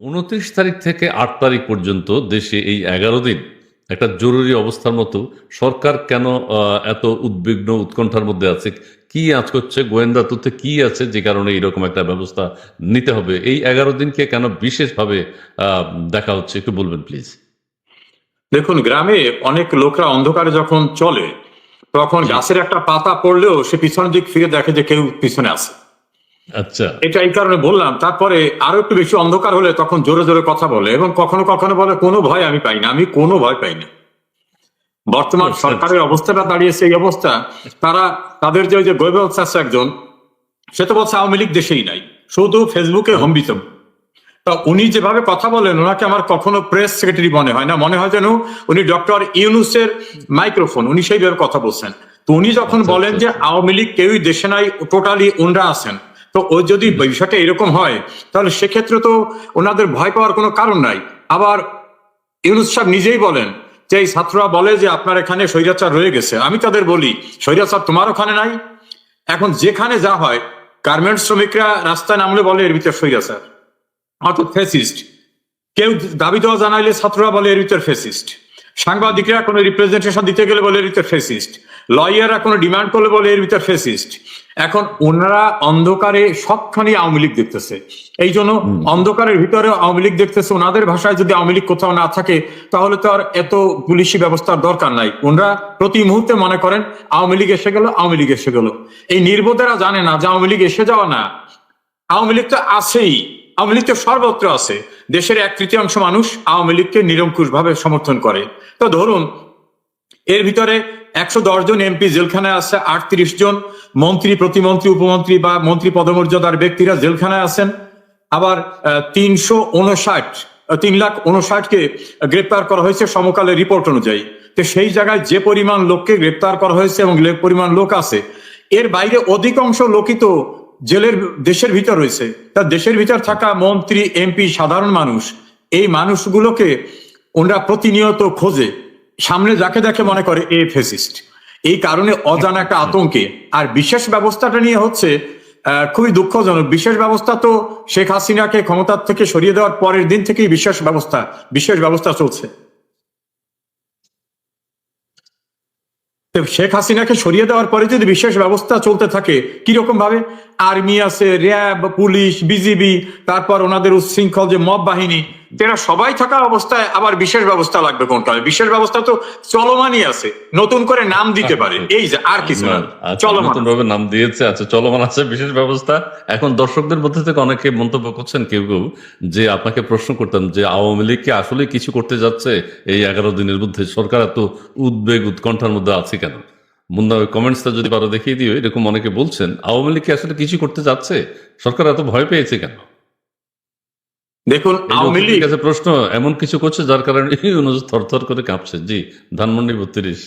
উনত্রিশ তারিখ থেকে আট তারিখ পর্যন্ত দেশে এই এগারো দিন একটা জরুরি অবস্থার মতো সরকার কেন এত উদ্বিগ্ন উৎকণ্ঠার মধ্যে আছে? কি আজ করছে? গোয়েন্দা তথ্যে কি আছে যে কারণে এরকম একটা ব্যবস্থা নিতে হবে? এই এগারো দিনকে কেন বিশেষভাবে দেখা হচ্ছে? একটু বলবেন প্লিজ দেখুন গ্রামে অনেক লোকরা অন্ধকারে যখন চলে তখন গাছের একটা পাতা পড়লেও সে পিছনের দিক ফিরে দেখে যে কেউ পিছনে আছে। আচ্ছা। এটা এই কারণে বললাম তারপরে আরও একটু বেশি অন্ধকার হলে তখন জোরে জোরে কথা বলে এবং কখনো কখনো বলে কোনো ভয় আমি পাই না আমি কোনো ভয় পাই না। বর্তমান আচ্ছা, সরকারের অবস্থাটা দাঁড়িয়েছে এই অবস্থা। তারা তাদের যে ওই যে গৈবল আছে একজন সে তো বলছে আওয়ামী লীগ দেশেই নাই শুধু ফেসবুকে হম্বিত। তা উনি যেভাবে কথা বলেন ওনাকে আমার কখনো প্রেস সেক্রেটারি মনে হয় না। মনে হয় যেন উনি ডক্টর ইউনুসের মাইক্রোফোন উনি সেইভাবে কথা বলছেন। তো উনি যখন আচ্ছা, বলেন আচ্ছা, যে আওয়ামী লীগ কেউই দেশে নাই টোটালি ওনরা আছেন। তো ওই যদি বিষয়টা এরকম হয়, তাহলে সেক্ষেত্রে তো ওনাদের ভয় পাওয়ার কোনো কারণ নাই। আবার ইউনুস সাহেব নিজেই বলেন যে এই ছাত্ররা বলে যে আপনার এখানে স্বৈরাচার রয়ে গেছে। আমি তাদের বলি, স্বৈরাচার তোমার ওখানে নাই। এখন যেখানে যা হয় গার্মেন্টস শ্রমিকরা রাস্তায় নামলে বলে এর ভিতর স্বৈরাচার। অর্থাৎ ফেসিস্ট কেউ দাবি দেওয়া জানাইলে ছাত্ররা বলে এর ভিতর ফেসিস্ট সাংবাদিকরা কোনো রিপ্রেজেন্টেশন দিতে গেলে বলে এর ভিতর ফেসিস্ট লয়াররা কোনো ডিমান্ড করলে বলে এর ভিতর ফেসিস্ট এখন ওনারা অন্ধকারে সবখানি আওয়ামী লীগ দেখতেছে। এই জন্য অন্ধকারের ভিতরে আওয়ামী লীগ দেখতেছে। ওনাদের ভাষায় যদি আওয়ামী লীগ কোথাও না থাকে তাহলে তো আর এত পুলিশি ব্যবস্থার দরকার নাই। ওনারা প্রতি মুহূর্তে মনে করেন আওয়ামী লীগ এসে গেল আওয়ামী লীগ এসে গেল। এই নির্বোধেরা জানে না যে আওয়ামী লীগ এসে যাওয়া না। আওয়ামী লীগ তো আছেই। আওয়ামী লীগ তো সর্বত্র আছে। দেশের এক তৃতীয়াংশ মানুষ আওয়ামী লীগকে নিরঙ্কুশ ভাবে সমর্থন করে। তো ধরুন, এর ভিতরে একশো দশ জন এমপি জেলখানায় আছে, আটত্রিশ জন মন্ত্রী, প্রতিমন্ত্রী, উপমন্ত্রী বা মন্ত্রী পদমর্যাদার ব্যক্তিরা জেলখানায় আছেন। আবার তিনশো উনষাট তিন লাখ উনষাটকে গ্রেপ্তার করা হয়েছে সমকালের রিপোর্ট অনুযায়ী। তো সেই জায়গায় যে পরিমাণ লোককে গ্রেপ্তার করা হয়েছে এবং পরিমাণ লোক আছে, এর বাইরে অধিকাংশ লোকই তো জেলের দেশের ভিতর রয়েছে। তা দেশের ভিতর থাকা মন্ত্রী, এমপি, সাধারণ মানুষ, এই মানুষগুলোকে ওনারা প্রতিনিয়ত খোঁজে। সামনে যাকে দেখে মনে করে এ ফেসিস্ট। এই কারণে অজানা একটা আতঙ্কে। আর বিশেষ ব্যবস্থাটা নিয়ে হচ্ছে খুবই দুঃখজনক। বিশেষ ব্যবস্থা তো শেখ হাসিনাকে ক্ষমতার থেকে সরিয়ে দেওয়ার পরের দিন থেকেই বিশেষ ব্যবস্থা বিশেষ ব্যবস্থা চলছে। শেখ হাসিনাকে সরিয়ে দেওয়ার পরে যদি বিশেষ ব্যবস্থা চলতে থাকে কীরকম ভাবে আর্মি আছে, র্যাব, পুলিশ, বিজিবি, তারপর ওনাদের উচ্ছৃঙ্খল যে মব বাহিনী এরা সবাই থাকা অবস্থায় আবার বিশেষ ব্যবস্থা লাগবে কোনটা? বিশেষ ব্যবস্থা তো চলমানই আছে। নতুন করে নাম দিতে পারে। এই যে আর কিছু না। আচ্ছা, চলমান। ভাবে নাম দিয়েছে। আচ্ছা চলমান আছে বিশেষ ব্যবস্থা। এখন দর্শকদের মধ্যে থেকে অনেকে মন্তব্য করছেন কেউ কেউ যে আপনাকে প্রশ্ন করতাম যে আওয়ামী লীগ কি আসলে কিছু করতে যাচ্ছে? এই এগারো দিনের মধ্যে সরকার এত উদ্বেগ উৎকণ্ঠার মধ্যে আছে কেন? মুন্না কমেন্টসটা যদি পারো দেখিয়ে দিও এরকম অনেকে বলছেন আওয়ামী লীগ কি আসলে কিছু করতে যাচ্ছে? সরকার এত ভয় পেয়েছে কেন? দেখুন আওয়ামী লীগ কাছে প্রশ্ন এমন কিছু করছে যার কারণে থর থর করে কাঁপছে। জি ধানমন্ডি বত্রিশ।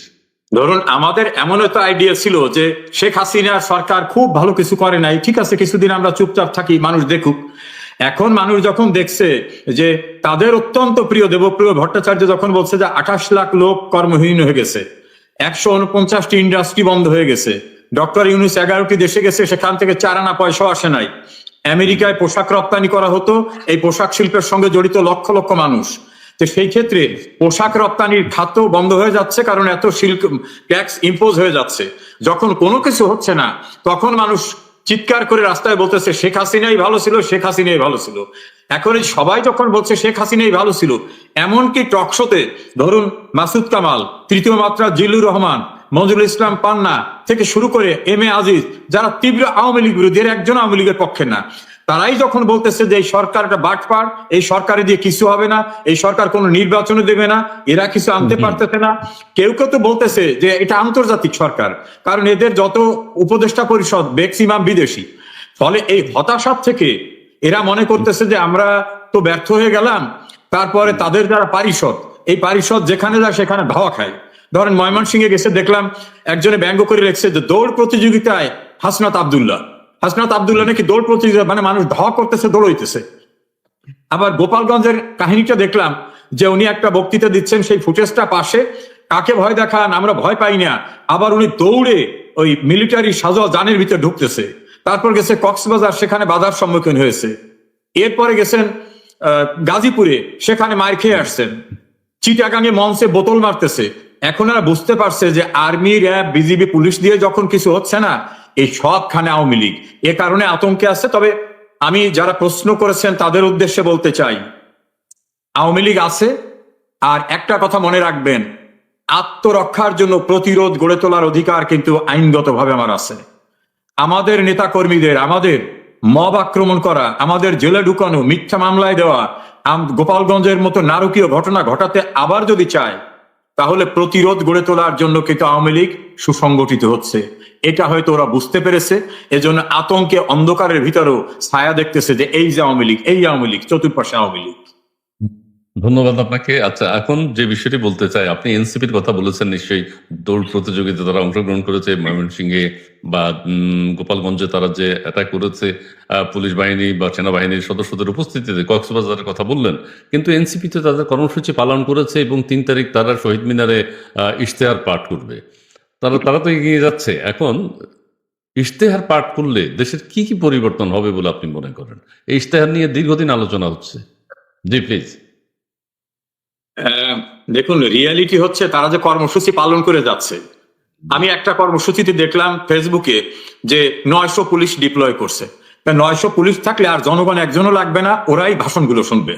ধরুন আমাদের এমন একটা আইডিয়া ছিল যে শেখ হাসিনা সরকার খুব ভালো কিছু করে নাই। ঠিক আছে কিছুদিন আমরা চুপচাপ থাকি মানুষ দেখুক। এখন মানুষ যখন দেখছে যে তাদের অত্যন্ত প্রিয় দেবপ্রিয় ভট্টাচার্য যখন বলছে যে আঠাশ লাখ লোক কর্মহীন হয়ে গেছে একশো উনপঞ্চাশটি ইন্ডাস্ট্রি বন্ধ হয়ে গেছে ডক্টর ইউনুস এগারোটি দেশে গেছে সেখান থেকে চার আনা পয়সাও আসে নাই। আমেরিকায় পোশাক রপ্তানি করা হতো, এই পোশাক শিল্পের সঙ্গে জড়িত লক্ষ লক্ষ মানুষ। তো সেই ক্ষেত্রে পোশাক রপ্তানির খাত বন্ধ হয়ে যাচ্ছে কারণ এত শিল্প ট্যাক্স ইম্পোজ হয়ে যাচ্ছে। যখন কোনো কিছু হচ্ছে না, তখন মানুষ চিৎকার করে রাস্তায় বলতেছে, শেখ হাসিনাই ভালো ছিল, শেখ হাসিনাই ভালো ছিল। এখন এই সবাই যখন বলছে, শেখ হাসিনাই ভালো ছিল, এমনকি টকশোতে ধরুন মাসুদ কামাল, তৃতীয় মাত্রা জিল্লুর রহমান মঞ্জুরুল ইসলাম পান্না থেকে শুরু করে এম এ আজিজ যারা তীব্র আওয়ামী লীগ বিরোধী একজন আওয়ামী লীগের পক্ষে না। তারাই যখন বলতেছে যে এই সরকার একটা বাটপার এই সরকারে দিয়ে কিছু হবে না এই সরকার কোনো নির্বাচনে দেবে না এরা কিছু আনতে পারতেছে না। কেউ কেউ তো বলতেছে যে এটা আন্তর্জাতিক সরকার কারণ এদের যত উপদেষ্টা পরিষদ ম্যাক্সিমাম বিদেশি। ফলে এই হতাশার থেকে এরা মনে করতেছে যে আমরা তো ব্যর্থ হয়ে গেলাম তারপরে তাদের যারা পারিষদ এই পারিষদ যেখানে যায় সেখানে ধাওয়া খায়। ধরেন ময়মনসিংহে গেছে, দেখলাম একজনে ব্যঙ্গ করে লেখছে যে দৌড় প্রতিযোগিতায় হাসনাত আবদুল্লাহ। হাসনাত আবদুল্লাহ নাকি দৌড় প্রতিযোগিতা মানে মানুষ ধ করতেছে, দৌড়াইতেছে। আবার গোপালগঞ্জের কাহিনীটা দেখলাম যে উনি একটা বক্তৃতা দিচ্ছেন সেই ফুটেজটা পাশে, কাকে ভয় দেখান? আমরা ভয় পাই না। আবার উনি দৌড়ে ওই মিলিটারি সাজোয়া যানের ভিতরে ঢুকতেছে। তারপর গেছে কক্সবাজার, সেখানে বাধার সম্মুখীন হয়েছে। এরপরে গেছেন গাজীপুরে, সেখানে মার খেয়ে আসছেন। চিটাগাঙে মঞ্চে বোতল মারতেছে। এখন আর বুঝতে পারছে যে আর্মি, র্যাব, বিজিবি, পুলিশ দিয়ে যখন কিছু হচ্ছে না, এই সবখানে আওয়ামী লীগ। এ কারণে আতঙ্কে আছে, তবে আমি যারা প্রশ্ন করেছেন তাদের উদ্দেশ্যে বলতে চাই, আওয়ামী লীগ আছে, আর একটা কথা মনে রাখবেন, আত্মরক্ষার জন্য প্রতিরোধ গড়ে তোলার অধিকার কিন্তু আইনগতভাবে আমার আছে। আমাদের নেতাকর্মীদের, আমাদের মব আক্রমণ করা, আমাদের জেলে ঢুকানো, মিথ্যা মামলায় দেওয়া গোপালগঞ্জের মতো নারকীয় ঘটনা ঘটাতে আবার যদি চায় তাহলে প্রতিরোধ গড়ে তোলার জন্য কিন্তু আওয়ামী লীগ সুসংগঠিত হচ্ছে? এটা হয়তো ওরা বুঝতে পেরেছে। এজন্য আতঙ্কে অন্ধকারের ভিতরেও ছায়া দেখতেছে যে এই যে আওয়ামী লীগ, এই আওয়ামী লীগ, চতুর্পাশে আওয়ামী লীগ। ধন্যবাদ আপনাকে। আচ্ছা এখন যে বিষয়টি বলতে চাই, আপনি এনসিপির কথা বলেছেন, নিশ্চয়ই দৌড় প্রতিযোগিতা তারা অংশগ্রহণ করেছে, ময়মনসিংহে বা গোপালগঞ্জে তারা যে অ্যাটাক করেছে পুলিশ বাহিনী বা সেনাবাহিনীর সদস্যদের উপস্থিতিতে কক্সবাজারের কথা বললেন, কিন্তু এনসিপি তো তাদের কর্মসূচি পালন করেছে এবং তিন তারিখ তারা শহীদ মিনারে ইশতেহার পাঠ করবে। তারা তারা তো এগিয়ে যাচ্ছে। এখন ইশতেহার পাঠ করলে দেশের কি কি পরিবর্তন হবে বলে আপনি মনে করেন? এই ইশতেহার নিয়ে দীর্ঘদিন আলোচনা হচ্ছে। জি প্লিজ দেখুন রিয়ালিটি হচ্ছে তারা যে কর্মসূচি পালন করে যাচ্ছে। আমি একটা কর্মসূচিতে দেখলাম ফেসবুকে যে নয়শো পুলিশ ডিপ্লয় করছে। নয়শো পুলিশ থাকলে আর জনগণ একজনও লাগবে না, ওরাই ভাষণগুলো শুনবে।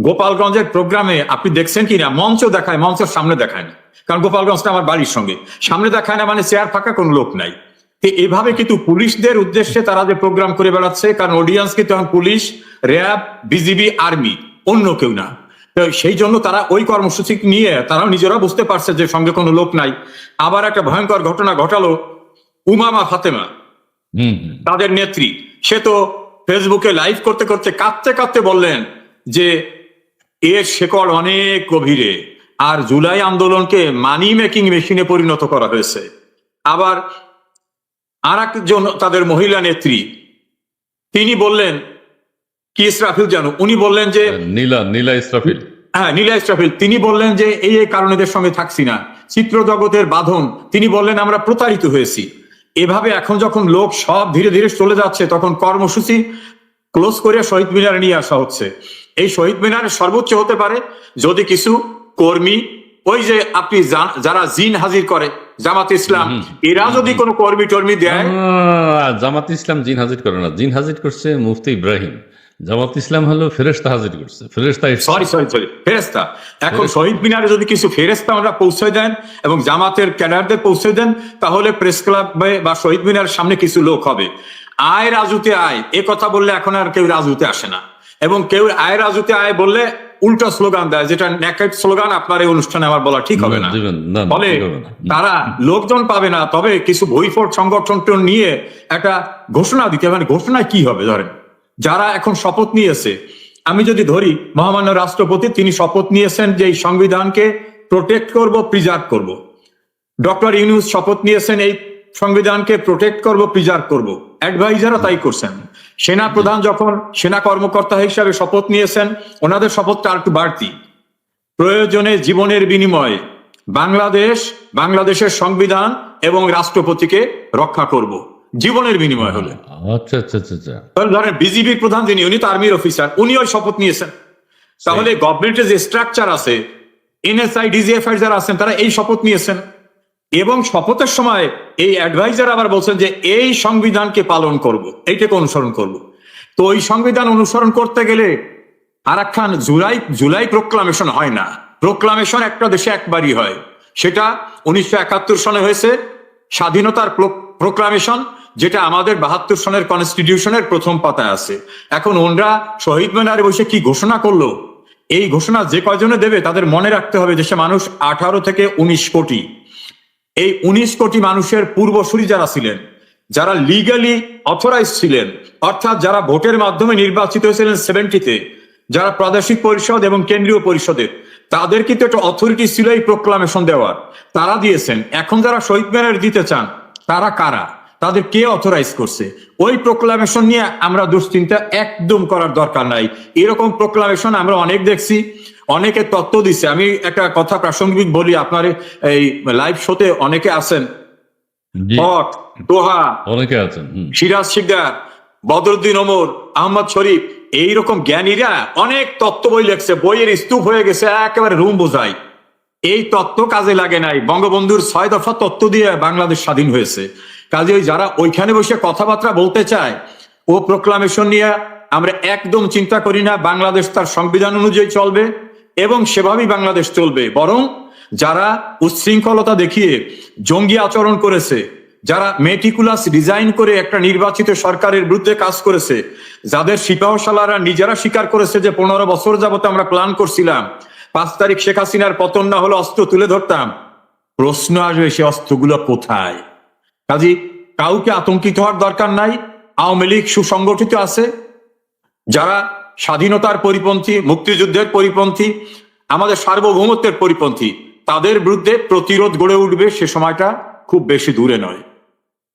গোপালগঞ্জের প্রোগ্রামে আপনি দেখছেন কি না মঞ্চ দেখায়, মঞ্চের সামনে দেখায় না। কারণ গোপালগঞ্জটা আমার বাড়ির সঙ্গে। সামনে দেখায় না মানে চেয়ার ফাঁকা, কোনো লোক নাই। এভাবে কিন্তু পুলিশদের উদ্দেশ্যে তারা যে প্রোগ্রাম করে বেড়াচ্ছে, কারণ অডিয়েন্স কিন্তু পুলিশ, র্যাব, বিজিবি আর্মি অন্য কেউ না। সেই জন্য তারা ওই কর্মসূচি নিয়ে তারাও নিজেরা বুঝতে পারছে যে সঙ্গে কোনো লোক নাই। আবার একটা ভয়ঙ্কর ঘটনা ঘটালো উমামা ফাতেমা। হুম হুম। তাদের নেত্রী। সে তো ফেসবুকে লাইভ করতে করতে কাঁদতে কাঁদতে বললেন যে এর শেকড় অনেক গভীরে আর জুলাই আন্দোলনকে মানি মেকিং মেশিনে পরিণত করা হয়েছে। আবার আর একজন তাদের মহিলা নেত্রী তিনি বললেন কি ইসরাফিল জানো? উনি বললেন যে নীলা নীলা ইসরাফিল। হ্যাঁ নীলা ইসরাফিল। তিনি বললেন যে এই এই কারণে এদের সঙ্গে থাকছি না। চিত্র জগতের বাঁধন। তিনি বললেন আমরা প্রতারিত হয়েছি। এভাবে এখন যখন লোক সব ধীরে ধীরে চলে যাচ্ছে তখন কর্মসূচি ক্লোজ করে শহীদ মিনারে নিয়ে আসা হচ্ছে। এই শহীদ মিনারে সর্বোচ্চ হতে পারে যদি কিছু কর্মী ওই যে আপনি যারা জিন হাজির করে জামাত ইসলাম এরা যদি কোনো কর্মী টর্মী দেয় জামাত ইসলাম জিন হাজির করে না। জিন হাজির করছে মুফতি ইব্রাহিম। জামাত ইসলাম হলো ফেরেশতা হাজির করছে এসছে। সরি সরি সরি ফেরেস্তা এখন শহীদ মিনারে যদি কিছু ফেরেস্তা আমরা পৌঁছে দেন এবং জামাতের ক্যাডারদের পৌঁছে দেন তাহলে প্রেস ক্লাবে বা শহীদ মিনারের সামনে কিছু লোক হবে আয় রাজুতে আয় এ কথা বললে এখন আর কেউ রাজুতে আসে না এবং কেউ আয় রাজুতে আয় বললে উল্টো স্লোগান দেয় যেটা ন্যাকেট স্লোগান আপনার এই অনুষ্ঠানে আমার বলা ঠিক হবে না ফলে। তারা লোকজন পাবে না তবে কিছু বইফোট সংগঠন নিয়ে একটা ঘোষণা দিতে হবে। মানে ঘোষণা কি হবে ধরেন যারা এখন শপথ নিয়েছে। আমি যদি ধরি, মহামান্য রাষ্ট্রপতি তিনি শপথ নিয়েছেন যে এই সংবিধানকে প্রোটেক্ট করব প্রিজার্ভ করব। ডক্টর ইউনুস শপথ নিয়েছেন এই সংবিধানকে প্রোটেক্ট করব প্রিজার্ভ করব। অ্যাডভাইজারও তাই করছেন। সেনা প্রধান যখন সেনা কর্মকর্তা হিসাবে শপথ নিয়েছেন, ওনাদের শপথটা আর একটু বাড়তি। প্রয়োজনে জীবনের বিনিময়ে বাংলাদেশ, বাংলাদেশের সংবিধান এবং রাষ্ট্রপতিকে রক্ষা করব। জীবনের বিনিময় হলে আচ্ছা আচ্ছা আচ্ছা আচ্ছা। ধরেন বিজিবির প্রধান যিনি উনি তো আর্মির অফিসার উনি ওই শপথ নিয়েছেন। তাহলে গভর্নমেন্টের যে স্ট্রাকচার আছে এনএসআই ডিজিএফআই যারা আছেন তারা এই শপথ নিয়েছেন। এবং শপথের সময় এই অ্যাডভাইজার আবার বলছেন যে এই সংবিধানকে পালন করব এইটাকে অনুসরণ করব। তো ওই সংবিধান অনুসরণ করতে গেলে আর একখান জুলাই জুলাই প্রোক্লামেশন হয় না। প্রোক্লামেশন একটা দেশে একবারই হয়। সেটা উনিশশো একাত্তর সনে হয়েছে। স্বাধীনতার প্রোক্লামেশন যেটা আমাদের বাহাত্তর সনের কনস্টিটিউশনের প্রথম পাতায় আছে। এখন ওনরা শহীদ মিনারে বসে কি ঘোষণা করল? এই ঘোষণা যে কয়জনে দেবে তাদের মনে রাখতে হবে দেশে মানুষ আঠারো থেকে উনিশ কোটি। এই উনিশ কোটি মানুষের পূর্বসূরি যারা ছিলেন, যারা লিগালি অথরাইজ ছিলেন, অর্থাৎ যারা ভোটের মাধ্যমে নির্বাচিত হয়েছিলেন সেভেন্টিতে যারা প্রাদেশিক পরিষদ এবং কেন্দ্রীয় পরিষদের তাদের কিন্তু একটা অথরিটি ছিল এই প্রোক্লামেশন দেওয়ার। তারা দিয়েছেন। এখন যারা শহীদ মিনার দিতে চান তারা কারা? তাদের কে অথরাইজ করছে? ওই প্রোক্লামেশন নিয়ে আমরা দুশ্চিন্তা একদম করার দরকার নাই। এরকম প্রোক্লামেশন আমরা অনেক দেখছি অনেকে তত্ত্ব দিচ্ছে আমি একটা কথা প্রাসঙ্গিক বলি আপনার এই লাইভ শোতে অনেকে আছেন। হক দোহা অনেকে আছেন সিরাজ শিকদার বদরুদ্দিন ওমর আহমদ শরীফ এইরকম জ্ঞানীরা অনেক তত্ত্ব বই লেখছে বইয়ের স্তূপ হয়ে গেছে একেবারে রুম বোঝায়। এই তত্ত্ব কাজে লাগে নাই। বঙ্গবন্ধুর ছয় দফা তত্ত্ব দিয়ে বাংলাদেশ স্বাধীন হয়েছে। কাজে ওই যারা ওইখানে বসে কথাবার্তা বলতে চায়, ও প্রোক্লামেশন নিয়ে আমরা একদম চিন্তা করি না, বাংলাদেশ তার সংবিধান অনুযায়ী চলবে এবং সেভাবেই বাংলাদেশ চলবে। বরং যারা উচ্ছৃঙ্খলতা দেখিয়ে জঙ্গি আচরণ করেছে, যারা মেটিকুলাস ডিজাইন করে একটা নির্বাচিত সরকারের বিরুদ্ধে কাজ করেছে, যাদের সিপাহশালারা নিজেরা স্বীকার করেছে যে পনেরো বছর যাবত আমরা প্ল্যান করছিলাম পাঁচ তারিখ শেখ হাসিনার পতন না হলে অস্ত্র তুলে ধরতাম। প্রশ্ন আসবে, সে অস্ত্রগুলো কোথায়? কাজী, কাউকে আতঙ্কিত হওয়ার দরকার নাই। আওয়ামী লীগ সুসংগঠিত আছে। যারা স্বাধীনতার পরিপন্থী, মুক্তিযুদ্ধের পরিপন্থী, আমাদের সার্বভৌমত্বের পরিপন্থী, তাদের বিরুদ্ধে প্রতিরোধ গড়ে উঠবে সে সময়টা খুব বেশি দূরে নয়।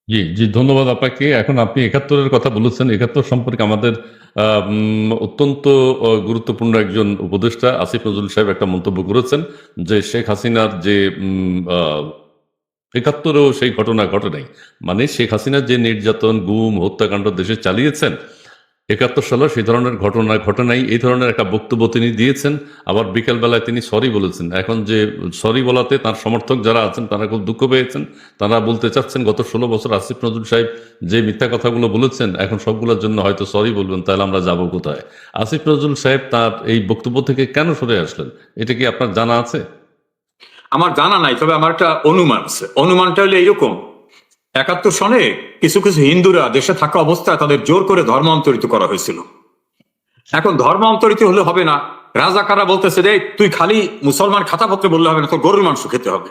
জি জি, ধন্যবাদ আপনাকে। এখন আপনি একাত্তরের কথা বলেছেন। একাত্তর সম্পর্কে আমাদের অত্যন্ত গুরুত্বপূর্ণ একজন উপদেষ্টা আসিফ নজরুল সাহেব একটা মন্তব্য করেছেন যে শেখ হাসিনার যে একাত্তরেও সেই ঘটনা ঘটে নাই। মানে শেখ হাসিনা যে নির্যাতন, গুম, হত্যাকাণ্ড দেশে চালিয়েছেন একাত্তর সালে সেই ধরনের ঘটনা ঘটে নাই এই ধরনের একটা বক্তব্য তিনি দিয়েছেন। আবার বিকেলবেলায় তিনি সরি বলেছেন। এখন যে সরি বলাতে তার সমর্থক যারা আছেন, তারা খুব দুঃখ পেয়েছেন। তারা বলতে চাচ্ছেন, গত ষোলো বছর আসিফ নজরুল সাহেব যে মিথ্যা কথাগুলো বলেছেন, এখন সবগুলোর জন্য হয়তো সরি বলবেন, তাহলে আমরা যাব কোথায়? আসিফ নজরুল সাহেব তার এই বক্তব্য থেকে কেন সরে আসলেন? এটা কি আপনার জানা আছে? আমার জানা নাই, তবে আমার একটা অনুমান আছে। অনুমানটা হলো এইরকম একাত্তর সনে কিছু কিছু হিন্দুরা দেশে থাকা অবস্থায় তাদের জোর করে ধর্মান্তরিত করা হয়েছিল। এখন ধর্মান্তরিত হলে হবে না। রাজাকারা বলতেছে রে তুই খালি মুসলমান খাতাপত্রে বললে হবে না, তোর গরুর মাংস খেতে হবে।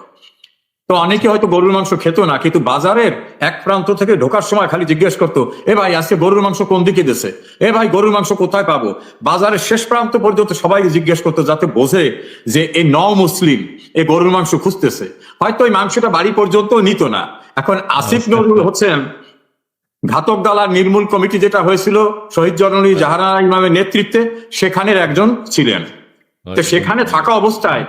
তো অনেকে হয়তো গরুর মাংস খেত না, কিন্তু বাজারের এক প্রান্ত থেকে ঢোকার সময় খালি জিজ্ঞেস করতো, এ ভাই, আজকে গরুর মাংস কোন দিকে দিছে এ ভাই, গরুর মাংস কোথায় পাবো? বাজারের শেষ প্রান্ত পর্যন্ত সবাই জিজ্ঞেস করতো যাতে বোঝে যে এই ন মুসলিম এই গরুর মাংস খুঁজতেছে। হয়তো ওই মাংসটা বাড়ি পর্যন্ত নিত না। এখন আসিফ নজরুল হচ্ছেন ঘাতক দালার নির্মূল কমিটি যেটা হয়েছিল শহীদ জননী জাহারা ইমামের নেতৃত্বে সেখানের একজন ছিলেন। তো সেখানে থাকা অবস্থায়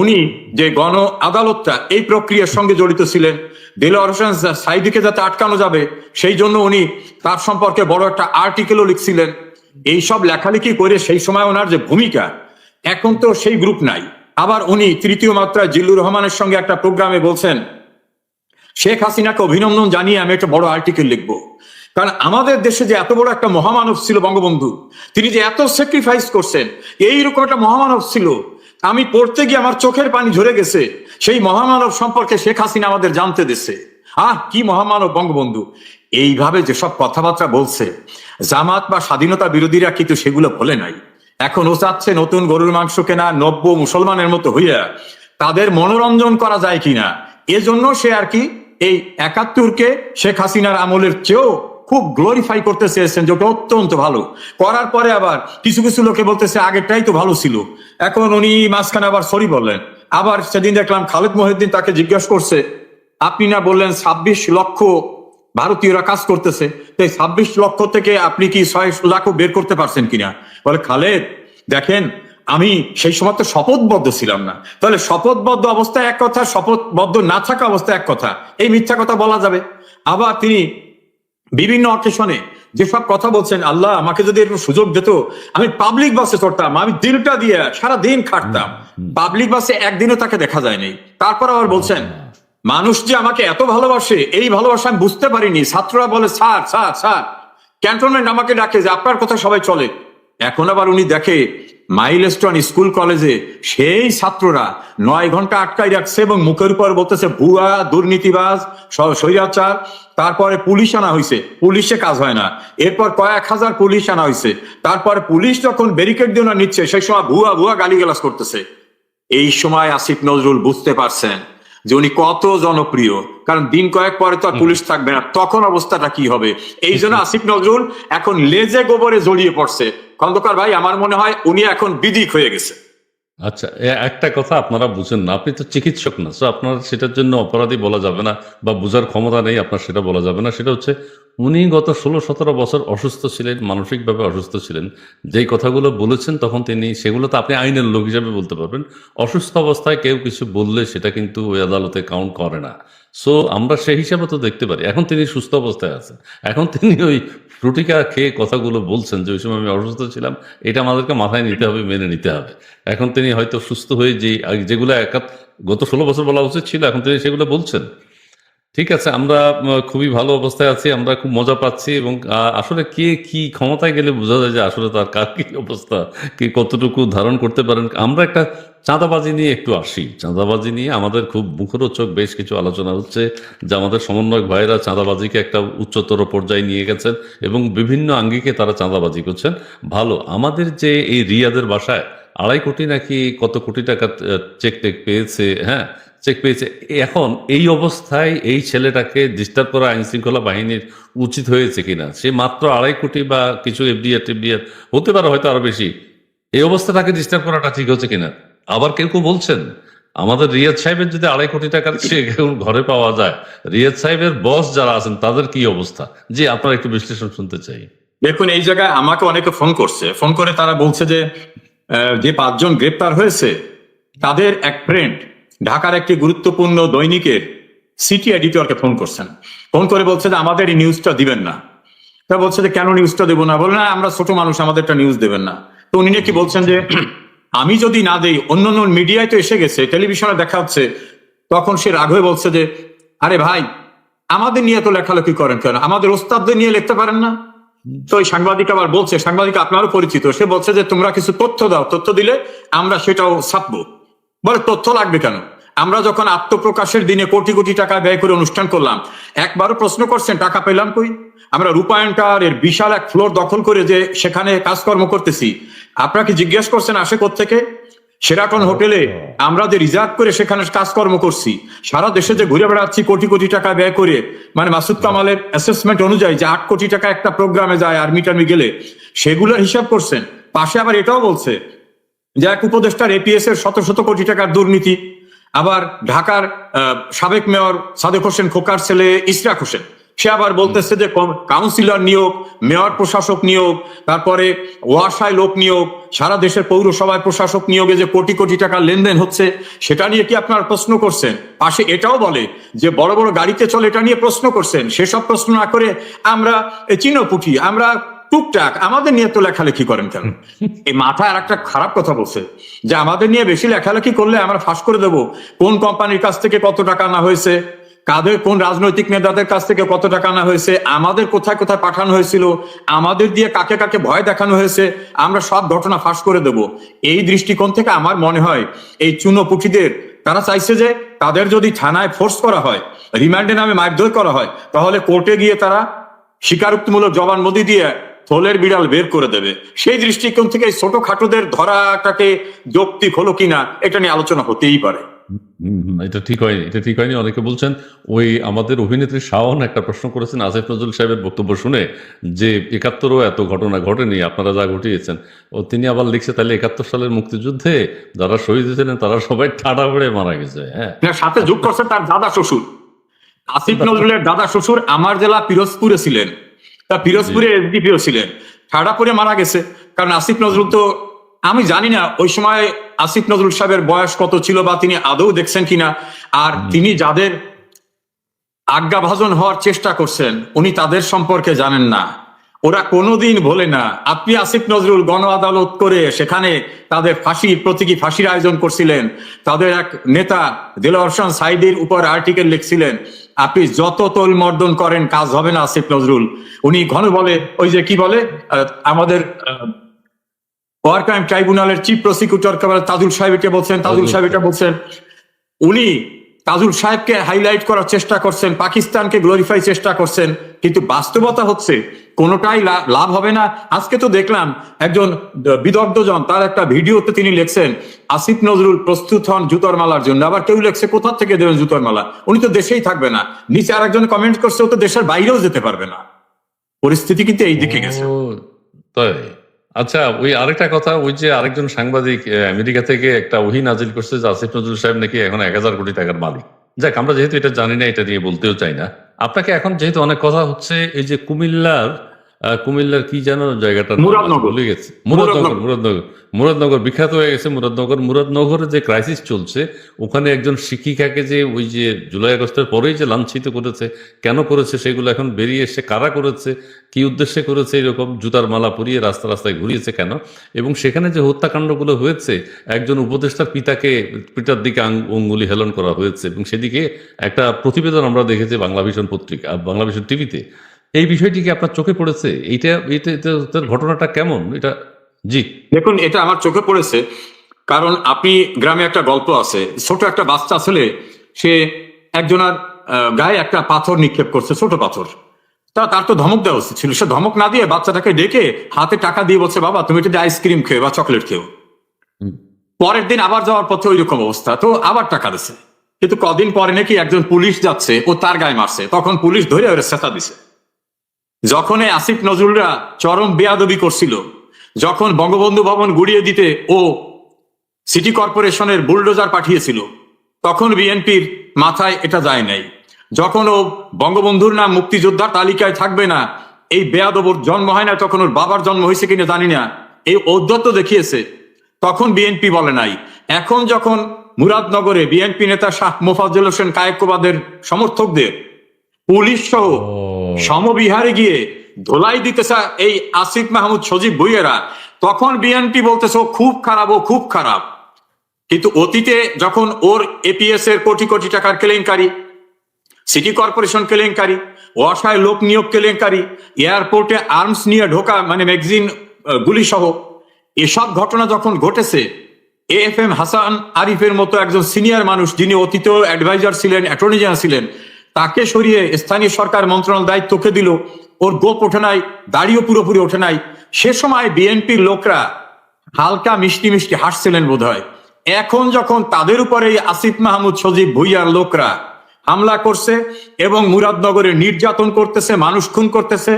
উনি যে গণ আদালতটা এই প্রক্রিয়ার সঙ্গে জড়িত ছিলেন। দেলোয়ার হোসেন সাইদিকে যাতে আটকানো যাবে সেই জন্য উনি তার সম্পর্কে বড় একটা আর্টিকেলও লিখছিলেন। এইসব লেখালেখি করে সেই সময় ওনার যে ভূমিকা এখন তো সেই গ্রুপ নাই। আবার উনি তৃতীয় মাত্রায় জিল্লুর রহমানের সঙ্গে একটা প্রোগ্রামে বলছেন শেখ হাসিনাকে অভিনন্দন জানিয়ে আমি একটা বড় আর্টিকেল লিখব। কারণ আমাদের দেশে যে এত বড় একটা মহামানব ছিল বঙ্গবন্ধু, তিনি যে এত স্যাক্রিফাইস করছেন, এইরকম একটা মহামানব ছিল। আমি পড়তে গিয়ে আমার চোখের পানি ঝরে গেছে, সেই মহামানব সম্পর্কে শেখ হাসিনা আমাদের জানতে দিছে আহ, কি মহামানব বঙ্গবন্ধু। এইভাবে যেসব কথাবার্তা বলছে, জামাত বা স্বাধীনতা বিরোধীরা কিন্তু সেগুলো বলে নাই। এখন ও চাচ্ছে নতুন গরুর মাংস কেনা নব্য মুসলমানের মতো হইয়া তাদের মনোরঞ্জন করা যায় কিনা, এজন্য সে আর কি এই একাত্তরকে শেখ হাসিনার আমলের চেয়েও খুব গ্লোরিফাই করতে চেয়েছেন যেটা অত্যন্ত ভালো। করার পরে আবার কিছু কিছু লোকে বলতেছে, আগেরটাই তো ভালো ছিল। এখন উনি মাঝখানে আবার সরি বললেন। আবার সেদিন দেখলাম খালেদ মহিউদ্দিন তাকে জিজ্ঞেস করছে, আপনি না বললেন ছাব্বিশ লক্ষ ভারতীয়রা কাজ করতেছে, তো এই ছাব্বিশ লক্ষ থেকে আপনি কি ছয় লাখও বের করতে পারছেন কিনা? বলে, খালেদ, দেখেন আমি সেই সময় তো শপথবদ্ধ ছিলাম না। তাহলে শপথবদ্ধ অবস্থায় এক কথা শপথবদ্ধ না থাকা অবস্থায় এক কথা। এই মিথ্যা কথা বলা যাবে। আবার তিনি বিভিন্ন অকেশনে যেসব কথা বলছেন আল্লাহ আমাকে যদি একটু সুযোগ দিত আমি পাবলিক বাসে চড়তাম আমি দিনটা দিয়ে সারা দিন খাটতাম পাবলিক বাসে একদিনও তাকে দেখা যায়নি। তারপর আবার বলছেন মানুষ যে আমাকে এত ভালোবাসে এই ভালোবাসা আমি বুঝতে পারিনি। ছাত্ররা বলে স্যার স্যার স্যার। ক্যান্টনমেন্ট আমাকে ডাকে যে আপনার কথা সবাই চলে। এখন আবার উনি দেখে মাইলস্টোন স্কুল কলেজে সেই ছাত্ররা নয় ঘণ্টা আটকাই রাখছে এবং মুখের উপর বলতেছে, ভুয়া, দুর্নীতিবাজ স্বৈরাচার। তারপরে পুলিশ আনা হয়েছে পুলিশে কাজ হয় না। এরপর কয়েক হাজার পুলিশ আনা হয়েছে তারপরে পুলিশ যখন ব্যারিকেড দিয়ে নিচ্ছে, সেই সময় ভুয়া ভুয়া গালিগালাজ করতেছে। এই সময় আসিফ নজরুল বুঝতে পারছেন যে উনি কত জনপ্রিয়। কারণ দিন কয়েক পরে তো আর পুলিশ থাকবে না। তখন অবস্থাটা কি হবে? এই জন্য আসিফ নজরুল এখন লেজে গোবরে জড়িয়ে পড়ছে। খন্দকার ভাই আমার মনে হয় উনি এখন বিদিক হয়ে গেছে। আচ্ছা এ- একটা কথা আপনারা বুঝেন না। আপনি তো চিকিৎসক না তো আপনার সেটার জন্য অপরাধী বলা যাবে না বা বুঝার ক্ষমতা নেই, আপনার সেটা বলা যাবে না। সেটা হচ্ছে, উনি গত ষোলো সতেরো বছর অসুস্থ ছিলেন, মানসিকভাবে অসুস্থ ছিলেন। যেই কথাগুলো বলেছেন, তখন তিনি, সেগুলো তো আপনি আইনের লোক হিসাবে বলতে পারবেন। অসুস্থ অবস্থায় কেউ কিছু বললে সেটা কিন্তু ওই আদালতে কাউন্ট করে না। সো আমরা সেই হিসাবে তো দেখতে পারি। এখন তিনি সুস্থ অবস্থায় আছেন। এখন তিনি ওই ফ্রুটিকা খেয়ে কথাগুলো বলছেন যে, ওই সময় আমি অসুস্থ ছিলাম। এটা আমাদেরকে মাথায় নিতে হবে, মেনে নিতে হবে। এখন তিনি হয়তো সুস্থ হয়ে যে যেগুলো একাত গত ষোলো বছর বলা উচিত ছিল, এখন তিনি সেগুলো বলছেন। ঠিক আছে, আমরা খুবই ভালো অবস্থায় আছি, আমরা খুব মজা পাচ্ছি এবং আসলে কে কি ক্ষমতায় গেলে বোঝা যায় যে, আসলে তার কার কি অবস্থা, কে কতটুকু ধারণ করতে পারেন। আমরা একটা চাঁদাবাজি নিয়ে একটু আসি। চাঁদাবাজি নিয়ে আমাদের খুব মুখরোচক বেশ কিছু আলোচনা হচ্ছে, যে আমাদের সমন্বয়ক ভাইরা চাঁদাবাজিকে একটা উচ্চতর পর্যায়ে নিয়ে গেছেন এবং বিভিন্ন আঙ্গিকে তারা চাঁদাবাজি করছেন। ভালো, আমাদের যে এই রিয়াদের বাসায় আড়াই কোটি নাকি কত কোটি টাকা চেক টেক পেয়েছে হ্যাঁ চেক পেয়েছে, এখন এই অবস্থায় এই ছেলেটাকে ডিস্টার্ব করা আইন শৃঙ্খলা বাহিনীর উচিত হয়েছে কিনা? সে মাত্র আড়াই কোটি বা কিছু এফডিআর টেফডিআর হতে পারে হয়তো আরও বেশি। এই অবস্থাটাকে ডিস্টার্ব করাটা ঠিক হচ্ছে কিনা? আবার কেউ কেউ বলছেন, আমাদের রিয়াদ সাহেবের যদি আড়াই কোটি টাকার চেক ঘরে পাওয়া যায়, রিয়াদ সাহেবের বস যারা আছেন, তাদের কি অবস্থা? জি, আপনার একটু বিশ্লেষণ শুনতে চাই। দেখুন, এই জায়গায় আমাকে অনেকে ফোন করছে। ফোন করে তারা বলছে যে যে পাঁচজন গ্রেপ্তার হয়েছে, তাদের এক ফ্রেন্ড ঢাকার একটি গুরুত্বপূর্ণ দৈনিকের সিটি এডিটরকে ফোন করছেন। ফোন করে বলছে যে, আমাদের এই নিউজটা দিবেন না। তা বলছে যে, কেন নিউজটা দেবো না? বলে, না, আমরা ছোট মানুষ, আমাদেরটা নিউজ দেবেন না। তো উনি নাকি বলছেন যে আমি যদি না দেই, অন্য অন্য মিডিয়ায় তো এসে গেছে, টেলিভিশনে দেখা হচ্ছে, তখন সে রাগ হয়ে বলছে যে, আরে ভাই, আমাদের নিয়ে তো লেখালেখি করেন কেন? আমাদের ওস্তাদদের নিয়ে লিখতে পারেন না? তো ওই সাংবাদিক আবার বলছে, সাংবাদিক আপনারও পরিচিত, সে বলছে যে, তোমরা কিছু তথ্য দাও, তথ্য দিলে আমরা সেটাও ছাপবো। বলে, তথ্য লাগবে কেন? আমরা যখন আত্মপ্রকাশের দিনে কোটি কোটি টাকা ব্যয় করে অনুষ্ঠান করলাম, একবারও প্রশ্ন করছেন, টাকা পেলাম কই? আমরা রূপায়ণ টাওয়ার এর বিশাল এক ফ্লোর দখল করে যে সেখানে কাজকর্ম করতেছি আপনারা কি জিজ্ঞেস করছেন আসে থেকে সেরাটন হোটেলে আমরা যে রিজার্ভ করে সেখানে কাজকর্ম করছি। সারা দেশে যে ঘুরে বেড়াচ্ছি কোটি কোটি টাকা ব্যয় করে মানে মাসুদ কামালের অ্যাসেসমেন্ট অনুযায়ী যে আট কোটি টাকা একটা প্রোগ্রামে যায় আর্মি টার্মি গেলে সেগুলোর হিসাব করছেন। পাশে আবার এটাও বলছে যে এক উপদেষ্টার এপিএস এর শত শত কোটি টাকার দুর্নীতি। আবার ঢাকার সাবেক মেয়র সাদেক হোসেন খোকার ছেলে ইসরাক হোসেন। সে আবার বলতেছে যে কাউন্সিলর নিয়োগ মেয়র প্রশাসক নিয়োগ, তারপরে ওয়াসায় লোক নিয়োগ, সারা দেশের পৌরসভায় প্রশাসক নিয়োগে যে কোটি কোটি টাকা লেনদেন হচ্ছে, সেটা নিয়ে কি আপনার প্রশ্ন করছেন? পাশে এটাও বলে যে, বড় বড় গাড়িতে চলে এটা নিয়ে প্রশ্ন করছেন। সেসব প্রশ্ন না করে আমরা চিনোপুঠি আমরা টুকটাক, আমাদের নিয়ে তো লেখালেখি করেন কেন? এই মাথায় আর একটা খারাপ কথা বলছে যে, আমাদের নিয়ে বেশি লেখালেখি করলে আমরা ফাঁস করে দেব। কোন কোম্পানির কাছ থেকে কত টাকা আনা হয়েছে? কাদের কোন রাজনৈতিক নেতাদের কাছ থেকে কত টাকা আনা হয়েছে, আমাদের কোথায় কোথায় পাঠানো হয়েছিল, আমাদের দিয়ে কাকে কাকে ভয় দেখানো হয়েছে, আমরা সব ঘটনা ফাঁস করে দেব। এই দৃষ্টিকোণ থেকে আমার মনে হয়, এই চুনোপুঠিদের, তারা চাইছে যে তাদের যদি থানায় ফোর্স করা হয়, রিমান্ডে নামে মারধর করা হয়, তাহলে কোর্টে গিয়ে তারা স্বীকারোক্তিমূলক জবানবন্দি দিয়ে থলের বিড়াল বের করে দেবে। সেই দৃষ্টিকোণ থেকে ছোটখাটোদের ধরাটাকে যৌক্তিক হলো কিনা, এটা নিয়ে আলোচনা হতেই পারে। এটা ঠিক হয়নি এটা ঠিক হয়নি। অনেকে বলছেন ওই আমাদের অভিনেত্রী শাওন একটা প্রশ্ন করেছেন আসিফ নজরুল সাহেবের বক্তব্য শুনে যে একাত্তরও এত ঘটনা ঘটেনি আপনারা যা ঘটিয়েছেন। ও তিনি আবার লিখছে তাহলে একাত্তর সালের মুক্তিযুদ্ধে যারা শহীদ হয়েছিলেন তারা সবাই ঠাডা পড়ে মারা গেছে হ্যাঁ। সাথে যোগ করছে তার দাদা শ্বশুর। আসিফ নজরুলের দাদা শ্বশুর আমার জেলা পিরোজপুরে ছিলেন। তা পিরোজপুরে এসডিপিও ছিলেন। ঠাড়াপুরে মারা গেছে। কারণ আসিফ নজরুল তো আমি জানি না ওই সময় আসিফ নজরুল সাহেবের বয়স কত ছিল বা তিনি আদৌ দেখছেন কিনা আর তিনি যাদের আজ্ঞাভাজন হওয়ার চেষ্টা করছেন উনি তাদের সম্পর্কে জানেন না। ওরা কোনোদিন বলে না আপনি আসিফ নজরুল গণ আদালত করে সেখানে তাদের ফাঁসি প্রতীকী ফাঁসির আয়োজন করছিলেন তাদের এক নেতা দিলওয়ার হোসেন সাইদির উপর আর্টিকেল লিখছিলেন আপনি যত তোল মর্দন করেন কাজ হবে না আসিফ নজরুল। উনি ঘন বলে ওই যে কি বলে আহ, আমাদের ওয়ার ক্রাইম ট্রাইব্যুনালের চিফ প্রসিকিউটর তাজুল সাহেবকে বলছেন তাজুল সাহেব। এটা বলছেন উনি তাজুল সাহেবকে হাইলাইট করার চেষ্টা করছেন পাকিস্তানকে গ্লোরিফাই চেষ্টা করছেন কিন্তু বাস্তবতা হচ্ছে কোনোটাই লাভ হবে না। আজকে তো দেখলাম একজন বিদগ্ধজন তার একটা ভিডিওতে তিনি লিখছেন আসিফ নজরুল প্রস্তুত হন জুতোর মালার জন্য। আবার কেউ লেখছে কোথা থেকে দেবেন জুতোর মালা? উনি তো দেশেই থাকবে না। নিচে আর একজন কমেন্ট করছে ও তো দেশের বাইরেও যেতে পারবে না। পরিস্থিতি কিন্তু এই দিকে গেছে তাই। আচ্ছা ওই আরেকটা কথা, ওই যে আরেকজন সাংবাদিক আমেরিকা থেকে একটা ওহি নাজিল করছে যে আসিফ নজরুল সাহেব নাকি এখন এক হাজার কোটি টাকার মালিক। যাক, আমরা যেহেতু এটা জানি না, এটা নিয়ে বলতেও চাই না। আপনাকে এখন যেহেতু অনেক কথা হচ্ছে, এই যে কুমিল্লার কুমিল্লার কি যেন জায়গাটা মুরাদনগর। ভুলে গেছে। মুরাদনগর মুরাদনগর। মুরাদনগর। বিখ্যাত হয়ে গেছে মুরাদনগর। মুরাদনগরে যে ক্রাইসিস চলছে ওখানে একজন শিক্ষিকাকে যে ওই যে জুলাই আগস্টের পরেই যে লাঞ্ছিত করেছে কেন করেছে সেগুলো এখন বেরিয়ে এসে কারা করেছে কি উদ্দেশ্যে করেছে এরকম জুতার মালা পরিয়ে রাস্তা রাস্তায় ঘুরিয়েছে কেন? এবং সেখানে যে হত্যাকাণ্ডগুলো হয়েছে একজন উপদেষ্টার পিতাকে পিতার দিকে অঙ্গুলি হেলন করা হয়েছে। এবং সেদিকে একটা প্রতিবেদন আমরা দেখেছি বাংলা ভিশন পত্রিকা বাংলা ভিশন টিভিতে। এই বিষয়টি কি আপনার চোখে পড়েছে? এইটা এটা ঘটনাটা কেমন? এটা জি। দেখুন এটা আমার চোখে পড়েছে কারণ আপনি গ্রামে একটা গল্প আছে ছোট একটা বাচ্চা ছেলে সে একজনার গায়ে একটা পাথর নিক্ষেপ করছে ছোট পাথর। তা তার তো ধমক দেওয়া উচিত ছিল। সে ধমক না দিয়ে বাচ্চাটাকে ডেকে হাতে টাকা দিয়ে বলছে বাবা তুমি এটা আইসক্রিম খেয়ে বা চকলেট খেও পরের দিন আবার যাওয়ার পথে ওই রকম অবস্থা। তো আবার টাকা দিছে। কিন্তু কদিন পরে নাকি একজন পুলিশ যাচ্ছে ও তার গায়ে মারছে। তখন পুলিশ ধরে ওরা সেতা দিছে। যখন আসিফ নজরুলরা চরম বেয়াদবি করছিল, যখন বঙ্গবন্ধু ভবন গুড়িয়ে দিতে ও সিটি কর্পোরেশনের বুলডোজার পাঠিয়েছিল, তখন বিএনপির মাথায় এটা যায় নাই। যখন ও বঙ্গবন্ধুর নাম মুক্তিযোদ্ধার তালিকায় থাকবে না, এই বেয়াদবর জন্ম হয় না, তখন ওর বাবার জন্ম হয়েছে কিনা জানি না। এই ঔদ্ধত্য দেখিয়েছে, তখন বিএনপি বলে নাই। এখন যখন মুরাদনগরে বিএনপি নেতা শাহ মোফাজ্জল হোসেন কায়েকবাদের সমর্থকদের, পুলিশ সহ সমবিহারে গিয়ে ধোলাই দিতেছে এই আসিফ মাহমুদ সজীব ভুইয়েরা। তখন বিএনপি বলতেছে, খুব খারাপ, ও খুব খারাপ। কিন্তু অতীতে যখন ওর এপিএস এর কোটি কোটি টাকার কেলেঙ্কারি, সিটি কর্পোরেশন কেলেঙ্কারি, অসহায় লোক নিয়োগ কেলেঙ্কারি, এয়ারপোর্টে আর্মস নিয়ে ঢোকা মানে ম্যাগজিন গুলি সহ এসব ঘটনা যখন ঘটেছে এ এফ এম হাসান আরিফের মতো একজন সিনিয়র মানুষ, যিনি অতীতেও অ্যাডভাইজার ছিলেন, অ্যাটর্নি জেনারেল ছিলেন তাকে সরিয়ে স্থানীয় সরকার মন্ত্রণালয় দায়িত্বকে দিল। ওর গোপ ওঠে নাই, দাড়িও পুরোপুরি ওঠে নাই। সে সময় বিএনপির লোকরা হালকা মিষ্টি মিষ্টি হাসছিলেন বোধ এখন যখন তাদের উপরে আসিফ মাহমুদ সজীব ভুইয়ার লোকরা হামলা করছে এবং মুরাদনগরে নির্যাতন করতেছে, মানুষ খুন করতেছে,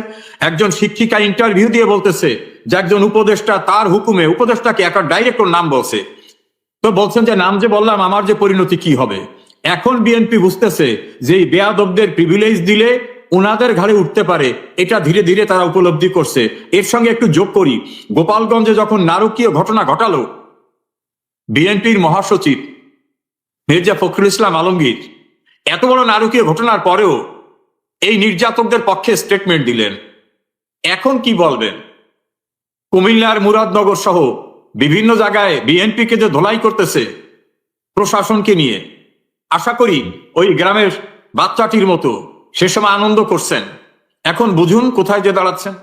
একজন শিক্ষিকা ইন্টারভিউ দিয়ে বলতেছে যে একজন উপদেষ্টা তার হুকুমে, উপদেষ্টাকে একটা ডাইরেক্টর নাম বলছে। তো বলছেন যে, নাম যে বললাম, আমার যে পরিণতি কি হবে? এখন বিএনপি বুঝতেছে যে এই বেয়াদবদের প্রিভিলেজ দিলে ওনাদের ঘাড়ে উঠতে পারে, এটা ধীরে ধীরে তারা উপলব্ধি করছে। এর সঙ্গে একটু যোগ করি। গোপালগঞ্জে যখন নারকীয় ঘটনা ঘটালো, বিএনপির মহাসচিব মির্জা ফখরুল ইসলাম আলমগীর এত বড় নারকীয় ঘটনার পরেও এই নির্যাতকদের পক্ষে স্টেটমেন্ট দিলেন। এখন কি বলবেন? কুমিল্লার মুরাদনগর সহ বিভিন্ন জায়গায় বিএনপিকে যে ধোলাই করতেছে, প্রশাসনকে নিয়ে আশা করি ওই গ্রামের বাচ্চাটির মতো সে সময় আনন্দ করছেন। এখন বুঝুন কোথায় যে দাঁড়াচ্ছেন।